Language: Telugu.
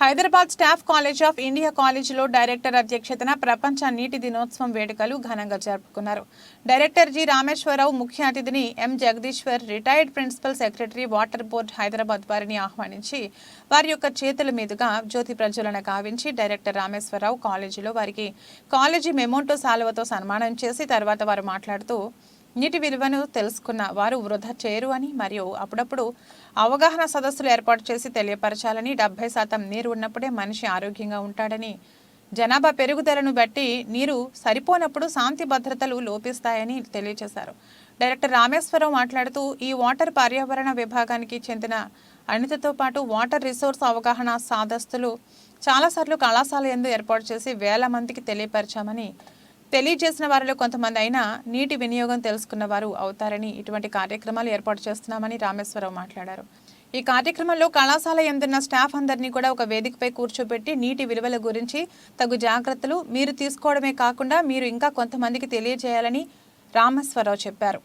Hyderabad staff college of India కాలేజీలో డైరెక్టర్ అధ్యక్షతన ప్రపంచ నీటి దినోత్సవం వేడుకలు ఘనంగా జరుపుకున్నారు. Director G. రామేశ్వరరావు ముఖ్య అతిథిని M. Jagadishwar retired principal secretary water board Hyderabad వారిని ఆహ్వానించి వారి యొక్క చేతుల మీదుగా జ్యోతి ప్రజ్వలన గావించి డైరెక్టర్ రామేశ్వరరావు కాలేజీలో వారికి కాలేజీ మెమోంటో సాలువతో సన్మానం చేసి తర్వాత వారు మాట్లాడుతూ నీటి విలువను తెలుసుకున్న వారు వృధా చేయరు అని మరియు అప్పుడప్పుడు అవగాహన సదస్సులు ఏర్పాటు చేసి తెలియపరచాలని డెబ్బై శాతం నీరు ఉన్నప్పుడే మనిషి ఆరోగ్యంగా ఉంటాడని జనాభా పెరుగుదలను బట్టి నీరు సరిపోనప్పుడు శాంతి భద్రతలు లోపిస్తాయని తెలియజేశారు డైరెక్టర్ రామేశ్వరం మాట్లాడుతూ ఈ వాటర్ పర్యావరణ విభాగానికి చెందిన అనితతో పాటు వాటర్ రిసోర్స్ అవగాహన సాదస్తులు చాలాసార్లు కళాశాల ఎందు ఏర్పాటు చేసి వేల మందికి తెలియపరిచామని తెలియజేసిన వారిలో కొంతమంది అయినా నీటి వినియోగం తెలుసుకున్న వారు అవుతారని ఇటువంటి కార్యక్రమాలు ఏర్పాటు చేస్తున్నామని రామేశ్వరరావు మాట్లాడారు. ఈ కార్యక్రమంలో కళాశాల ఎందున్న స్టాఫ్ అందరినీ కూడా ఒక వేదికపై కూర్చోబెట్టి నీటి విలువల గురించి తగు జాగ్రత్తలు మీరు తీసుకోవడమే కాకుండా మీరు ఇంకా కొంతమందికి తెలియజేయాలని రామేశ్వరరావు చెప్పారు.